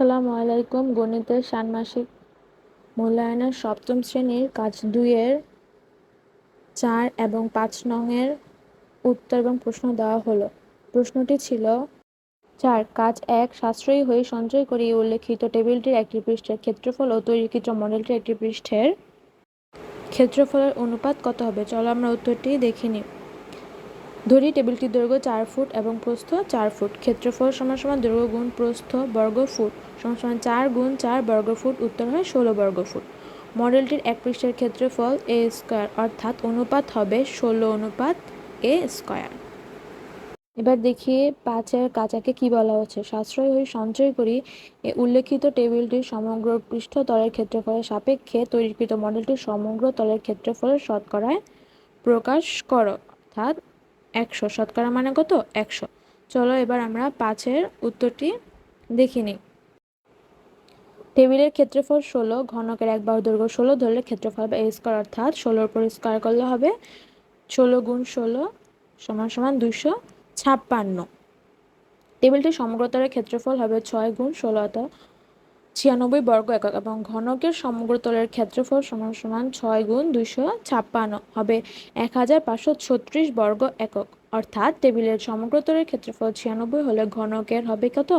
আসসালামু আলাইকুম, গণিতের ষান্মাসিক মূল্যায়নের সপ্তম শ্রেণির কাজ দুইয়ের চার এবং পাঁচ নংয়ের উত্তর এবং প্রশ্ন দেওয়া হলো। প্রশ্নটি ছিল, চার, কাজ এক, সাশ্রয়ী হয়ে সঞ্চয় করে উল্লেখিত টেবিলটির একটি পৃষ্ঠের ক্ষেত্রফল ও তৈরিকৃত মডেলটির একটি পৃষ্ঠের ক্ষেত্রফলের অনুপাত কত হবে? চলো আমরা উত্তরটি দেখে নিই। ধরি টেবিলটির দৈর্ঘ্য চার ফুট এবং প্রস্থ চার ফুট। ক্ষেত্রফল সমান সমান দৈর্ঘ্য গুণ প্রস্থ বর্গ ফুট। সমান সমান চার গুণ চার বর্গ ফুট উত্তর হয় ষোলো বর্গ ফুট। মডেলটির এক পৃষ্ঠের ক্ষেত্রফল এ স্কোয়ার, অর্থাৎ অনুপাত হবে ষোলো অনুপাত এ স্কোয়ার। এবার দেখি পাঁচের কাঁচাকে কি বলা হচ্ছে। সাশ্রয় হয়ে সঞ্চয় করি। এ উল্লেখিত টেবিলটির সমগ্র পৃষ্ঠতলের ক্ষেত্রফলের সাপেক্ষে তৈরিকৃত মডেলটির সমগ্র তলের ক্ষেত্রফলের শতকরায় প্রকাশ করো, অর্থাৎ একশো, শতকরা মানে কত? একশো। চলো এবার আমরা পাঁচের উত্তরটি দেখে নিই। টেবিলের ক্ষেত্রফল ষোলো, ঘনকের এক বাহু দৈর্ঘ্য ষোলো ধরলে ক্ষেত্রফল বা স্কোয়ার অর্থাৎ ষোলোর উপর স্কোয়ার করলে হবে ষোলো গুণ ষোলো সমান সমান দুশো ছাপ্পান্ন। টেবিলটির সমগ্রতলের ক্ষেত্রফল হবে ছয় গুণ ষোলো অর্থাৎ ছিয়ানব্বই বর্গ একক এবং ঘনকের সমগ্রতলের ক্ষেত্রফল সমান সমান ছয় গুণ দুইশো ছাপ্পান্ন হবে এক হাজার পাঁচশো ছত্রিশ বর্গ একক। অর্থাৎ টেবিলের সমগ্রতলের ক্ষেত্রফল ছিয়ানব্বই হলে ঘনকের হবে কত?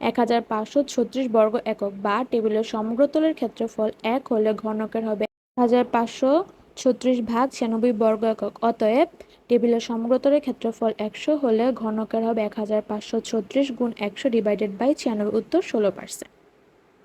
এক হাজার পাঁচশো ছত্রিশ বর্গ একক বা টেবিলের সমগ্রতলের ক্ষেত্রফল এক হলে ঘনকের হবে এক হাজার পাঁচশো ছত্রিশ ভাগ ছিয়ানব্বই বর্গ একক। অতএব টেবিলের সমগ্রতলের ক্ষেত্রফল একশো হলে ঘনকের হবে এক হাজার পাঁচশো ছত্রিশ গুণ একশো ডিভাইডেড বাই ছিয়ানব্বই উত্তর ষোলো পার্সেন্ট